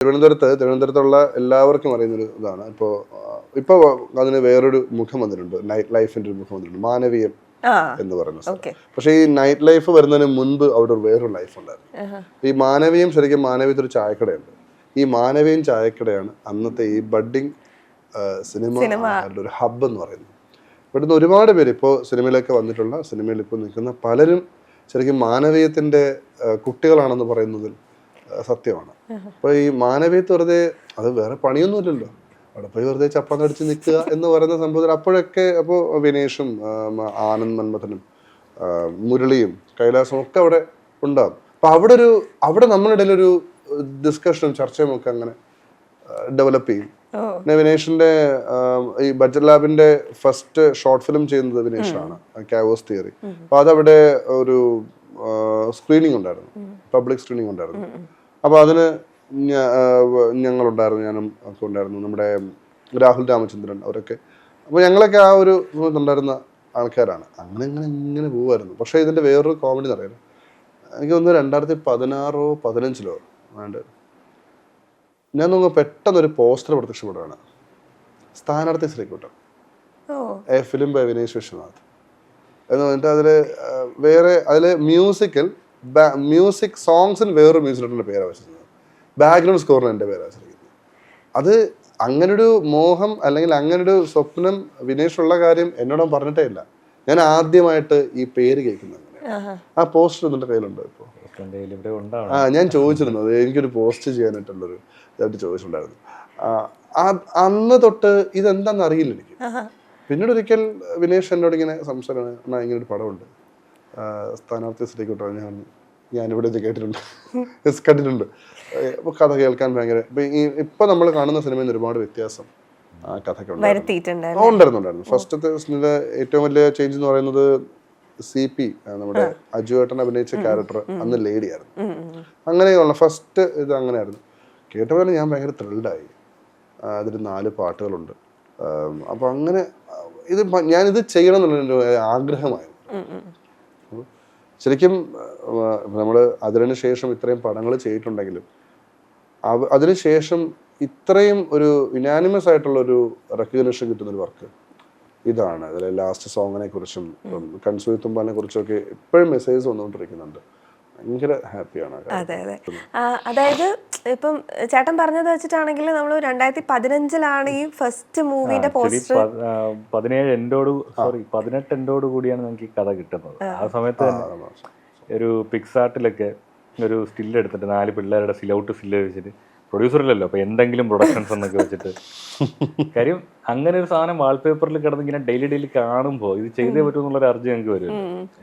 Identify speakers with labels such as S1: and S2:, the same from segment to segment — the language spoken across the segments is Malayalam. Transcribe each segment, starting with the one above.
S1: തിരുവനന്തപുരത്ത് തിരുവനന്തപുരത്തുള്ള എല്ലാവർക്കും അറിയുന്നൊരു ഇതാണ്. ഇപ്പോൾ ഇപ്പോൾ അതിന് വേറൊരു മുഖം വന്നിട്ടുണ്ട്. നൈറ്റ് ലൈഫിന്റെ ഒരു മുഖം വന്നിട്ടുണ്ട്. മാനവീയം എന്ന് പറയുന്നത് സ്ഥലം. പക്ഷേ ഈ നൈറ്റ് ലൈഫ് വരുന്നതിന് മുൻപ് അവിടെ ഒരു വേറൊരു ലൈഫ് ഉണ്ടായിരുന്നു. ഈ മാനവീയം ശരിക്കും മാനവീയത്തിൽ ഒരു ചായക്കടയുണ്ട്. ഈ മാനവീയം ചായക്കടയാണ് അന്നത്തെ ഈ ബഡ്ഡിങ് സിനിമ ഒരു ഹബ്ബ് എന്ന് പറയുന്നത്. ഇവിടുന്ന് ഒരുപാട് പേര് ഇപ്പോൾ സിനിമയിലൊക്കെ വന്നിട്ടുള്ള സിനിമയിൽ ഇപ്പോൾ നിൽക്കുന്ന പലരും ശരിക്കും മാനവീയത്തിന്റെ കുട്ടികളാണെന്ന് പറയുന്നതിൽ സത്യമാണ്. അപ്പോൾ ഈ മാനവീയത്ത് വെറുതെ അത് വേറെ പണിയൊന്നുമില്ലല്ലോ. അവിടെ പോയി വെറുതെ ചപ്പാൻ അടിച്ച് നിൽക്കുക എന്ന് പറയുന്ന സംഭവത്തിൽ അപ്പോഴൊക്കെ അപ്പോൾ വിനേഷും ആനന്ദ് മന്മഥനും മുരളിയും കൈലാസും ഒക്കെ അവിടെ ഉണ്ടാകും അപ്പൊ അവിടെ ഒരു അവിടെ നമ്മളിടയിൽ ഒരു ഡിസ്കഷനും ചർച്ചയും ഒക്കെ അങ്ങനെ ഡെവലപ്പ് ചെയ്യും. പിന്നെ വിനേഷിന്റെ ഈ ബജറ്റ് ലാബിന്റെ ഫസ്റ്റ് ഷോർട്ട് ഫിലിം ചെയ്യുന്നത് വിനേഷാണ് കാവോസ് തിയറി അപ്പൊ അതവിടെ ഒരു സ്ക്രീനിങ് ഉണ്ടായിരുന്നു. പബ്ലിക് സ്ക്രീനിങ് ഉണ്ടായിരുന്നു. അപ്പൊ അതിന് ഞങ്ങളുണ്ടായിരുന്നു ഞാനും ഒക്കെ ഉണ്ടായിരുന്നു. നമ്മുടെ രാഹുൽ രാമചന്ദ്രൻ അവരൊക്കെ. അപ്പോൾ ഞങ്ങളൊക്കെ ആ ഒരു ഉണ്ടായിരുന്ന ആൾക്കാരാണ്. അങ്ങനെ അങ്ങനെ ഇങ്ങനെ പോവായിരുന്നു. പക്ഷേ ഇതിന്റെ വേറൊരു കോമഡി എന്ന് പറയുന്നത് എനിക്ക് തോന്നുന്നു രണ്ടായിരത്തി പതിനാറോ പതിനഞ്ചിലോ വേണ്ട ഞാൻ നോക്കുമ്പോൾ പെട്ടെന്നൊരു പോസ്റ്റർ പ്രത്യക്ഷപ്പെടുകയാണ്. സ്ഥാനാർത്ഥി Sreekuttan a film by Vinesh Viswanath എന്ന് പറഞ്ഞിട്ട് അതിൽ വേറെ അതിൽ മ്യൂസിക്കൽ മ്യൂസിക് സോങ്സിന് വേറൊരു മ്യൂസിക് ഡയറക്ടറിന്റെ പേരാണ് വെച്ചിരിക്കുന്നത്. ബാക്ക്ഗ്രൗണ്ട് സ്കോറിന് എന്റെ പേരാണ് വെച്ചിരിക്കുന്നത്. അത് അങ്ങനൊരു മോഹം അല്ലെങ്കിൽ അങ്ങനൊരു സ്വപ്നം വിനേഷുള്ള കാര്യം എന്നോടും പറഞ്ഞിട്ടേ ഇല്ല. ഞാൻ ആദ്യമായിട്ട് ഈ പേര് കേൾക്കുന്നത് ആ പോസ്റ്റർ എന്നിട്ട് കയ്യിലുണ്ടോ ഇപ്പോൾ ആ ഞാൻ ചോദിച്ചിരുന്നു അത് എനിക്കൊരു പോസ്റ്റ് ചെയ്യാനായിട്ടുള്ളൊരു ഇതായിട്ട് ചോദിച്ചിട്ടുണ്ടായിരുന്നു. അന്ന് തൊട്ട് ഇതെന്താണെന്ന് അറിയില്ല എനിക്ക്. പിന്നീട് ഒരിക്കൽ വിനേഷ് എന്നോട് ഇങ്ങനെ സംസാരമാണ് ഇങ്ങനെ ഒരു പടമുണ്ട്. സ്ഥാനാർത്ഥി ശ്രീകുട്ടോ ഞാൻ ഞാനിവിടെ ഇത് കേട്ടിട്ടുണ്ട്. Yes, കണ്ടിട്ടുണ്ട്. അപ്പോൾ കഥ കേൾക്കാൻ ഭയങ്കര ഇപ്പൊ ഈ ഇപ്പൊ നമ്മൾ കാണുന്ന സിനിമയിൽ നിന്ന് ഒരുപാട് വ്യത്യാസം ആ കഥയ്ക്ക് ഉണ്ടായിരുന്നു. ഉണ്ടായിരുന്നു ഫസ്റ്റത്തെ സിനിമയിലെ ഏറ്റവും വലിയ ചേഞ്ച് എന്ന് പറയുന്നത് സി പി നമ്മുടെ അജു ഏട്ടൻ അഭിനയിച്ച ക്യാരക്ടർ അന്ന് ലേഡി ആയിരുന്നു.
S2: ഉം, ഉം, ഉം.
S1: അങ്ങനെയുള്ള ഫസ്റ്റ് ഇത് അങ്ങനെയായിരുന്നു. കേട്ടപോലെ ഞാൻ ഭയങ്കര ത്രിൽഡായി അതിൽ നാല് പാട്ടുകളുണ്ട്. അപ്പോൾ അങ്ങനെ ഇത് ഞാൻ ഞാനിത് ചെയ്യണം എന്നുള്ളൊരു ആഗ്രഹമായിരുന്നു. ശരിക്കും നമ്മൾ അതിനു ശേഷം ഇത്രയും പടങ്ങൾ ചെയ്തിട്ടുണ്ടെങ്കിലും അതിനു അതിനുശേഷം ഇത്രയും ഒരു യുനാനിമസ് ആയിട്ടുള്ള ഒരു റെക്കഗ്നേഷൻ കിട്ടുന്ന ഒരു വർക്ക് ഇതാണ്. അതിലെ ലാസ്റ്റ് സോങ്ങിനെ കുറിച്ചും കൺസൂയി തുമ്പാനെ കുറിച്ചും ഒക്കെ ഇപ്പോഴും മെസ്സേജ് വന്നുകൊണ്ടിരിക്കുന്നുണ്ട്. ഭയങ്കര ഹാപ്പിയാണ്.
S2: അതെ അതെ. അതായത് ഇപ്പം ചേട്ടൻ പറഞ്ഞത് വെച്ചിട്ടാണെങ്കിൽ നമ്മൾ രണ്ടായിരത്തി പതിനഞ്ചിലാണ് ഈ ഫസ്റ്റ് മൂവിന്റെ പോസ്റ്റർ
S3: പതിനേഴ് എൻഡോട് സോറി പതിനെട്ട് എൻഡോട് കൂടിയാണ് നമുക്ക് ഈ കഥ കിട്ടുന്നത്. ആ. സമയത്ത് ഒരു പിക്സാർട്ടിലൊക്കെ ഒരു സ്റ്റിൽ എടുത്തിട്ട് നാല് പിള്ളേരുടെ സിലൗട്ട് സ്റ്റിൽ വെച്ചിട്ട് പ്രൊഡ്യൂസറിലല്ലോ അപ്പോൾ എന്തെങ്കിലും പ്രൊഡക്ഷൻസ് എന്നൊക്കെ വെച്ചിട്ട്. കാര്യം അങ്ങനെ ഒരു സാധനം വാൾപേപ്പറിൽ കിടന്ന് ഇങ്ങനെ ഡെയിലി ഡെയിലി കാണുമ്പോൾ ഇത് ചെയ്തേ പറ്റൂ എന്നുള്ളൊരു അർജി ഞങ്ങൾക്ക് വരും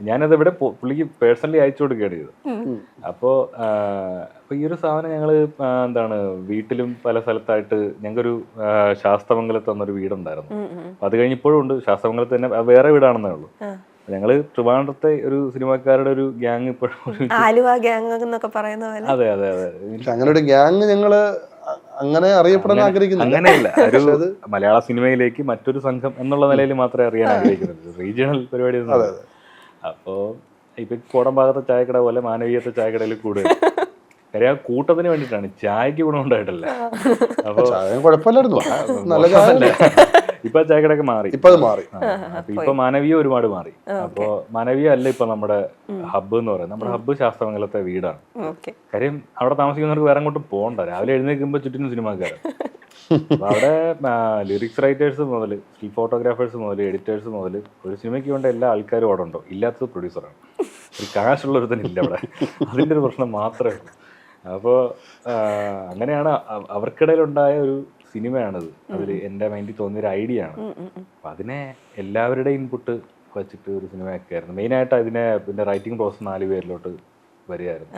S3: ഞാനത് ഇവിടെ പുള്ളിക്ക് പേഴ്സണലി അയച്ചു കൊടുക്കുകയാണ് ചെയ്തത്. അപ്പോൾ അപ്പോൾ ഈ ഒരു സാധനം ഞങ്ങൾ എന്താണ് വീട്ടിലും പല സ്ഥലത്തായിട്ട് ഞങ്ങൾക്കൊരു ആ, ശാസ്തമംഗലത്ത് എന്നൊരു വീടുണ്ടായിരുന്നു. അത് അത് കഴിഞ്ഞിപ്പോഴും ഉണ്ട്. ശാസ്തമംഗലത്ത് തന്നെ വേറെ വീടാണെന്നേ ഉള്ളൂ. ഞങ്ങൾ ട്രിവാൻഡ്രത്തെ ഒരു സിനിമാക്കാരുടെ ഒരു ഗ്യാങ് ഇപ്പോഴും ഒരു
S2: ആലുവ ഗ്യാങ് എന്നൊക്കെ പറയുന്ന പോലെ.
S3: അതെ അതെ അതെ.
S1: അങ്ങനെ ഒരു ഗ്യാങ് ഞങ്ങൾ അ- അങ്ങനെ അറിയപ്പെടാൻ ആഗ്രഹിക്കുന്നു
S3: അങ്ങനെയല്ല. ഒരു മലയാള സിനിമയിലേക്ക് മറ്റൊരു സംഘം എന്നുള്ള നിലയിൽ മാത്രമേ അറിയാൻ ആഗ്രഹിക്കുന്നത് റീജിയണൽ പരിപാടി. അപ്പോ ഇപ്പൊ കോടം ഭാഗത്തെ ചായക്കട പോലെ മാനവീയത്തെ ചായക്കടയിൽ കൂടുതൽ കാര്യം ആ കൂട്ടത്തിന് വേണ്ടിയിട്ടാണ്. ചായക്ക് ഗുണമുണ്ടായിട്ടല്ല. അപ്പൊ
S1: ചായ കുഴപ്പമില്ലായിരുന്നു. നല്ല.
S3: ഇപ്പൊ ചായക്കടയൊക്കെ മാറി.
S1: ഇപ്പൊ അത് മാറി.
S3: ഇപ്പൊ മാനവീയ ഒരുപാട് മാറി. അപ്പൊ മാനവീയ അല്ല ഇപ്പൊ നമ്മുടെ ഹബ്ബ് എന്ന് പറയുന്നത്. നമ്മുടെ ഹബ്ബ് ശാസ്ത്രമംഗലത്തെ വീടാണ്.
S2: ഓക്കെ.
S3: കാര്യം അവിടെ താമസിക്കുന്നവർക്ക് വേറെ അങ്ങോട്ടും പോകണ്ട രാവിലെ എഴുന്നേൽക്കുമ്പോ ചുറ്റിനും സിനിമാക്കാരൻ അപ്പൊ അവിടെ ലിറിക്സ് റൈറ്റേഴ്സ് മുതൽ സ്റ്റിൽ ഫോട്ടോഗ്രാഫേഴ്സ് മുതൽ എഡിറ്റേഴ്സ് മുതൽ ഒരു സിനിമയ്ക്ക് വേണ്ട എല്ലാ ആൾക്കാരും അവിടെ ഉണ്ടോ. ഇല്ലാത്തത് പ്രൊഡ്യൂസറാണ് ഒരു കാശുള്ള ഒരു ഒരുത്തനില്ല അവിടെ. അതിന്റെ ഒരു പ്രശ്നം മാത്രമേ ഉള്ളൂ. അപ്പോൾ അങ്ങനെയാണ് അവർക്കിടയിലുണ്ടായ ഒരു സിനിമയാണിത്. അതൊരു എന്റെ മൈൻഡിൽ തോന്നിയ ഒരു ഐഡിയ ആണ്. അപ്പൊ അതിനെ എല്ലാവരുടെയും ഇൻപുട്ട് വെച്ചിട്ട് ഒരു സിനിമ ആക്കിയായിരുന്നു മെയിനായിട്ട് അതിനെ പിന്നെ റൈറ്റിംഗ് പ്രോസസ് നാല് പേരിലോട്ട് വരികയായിരുന്നു.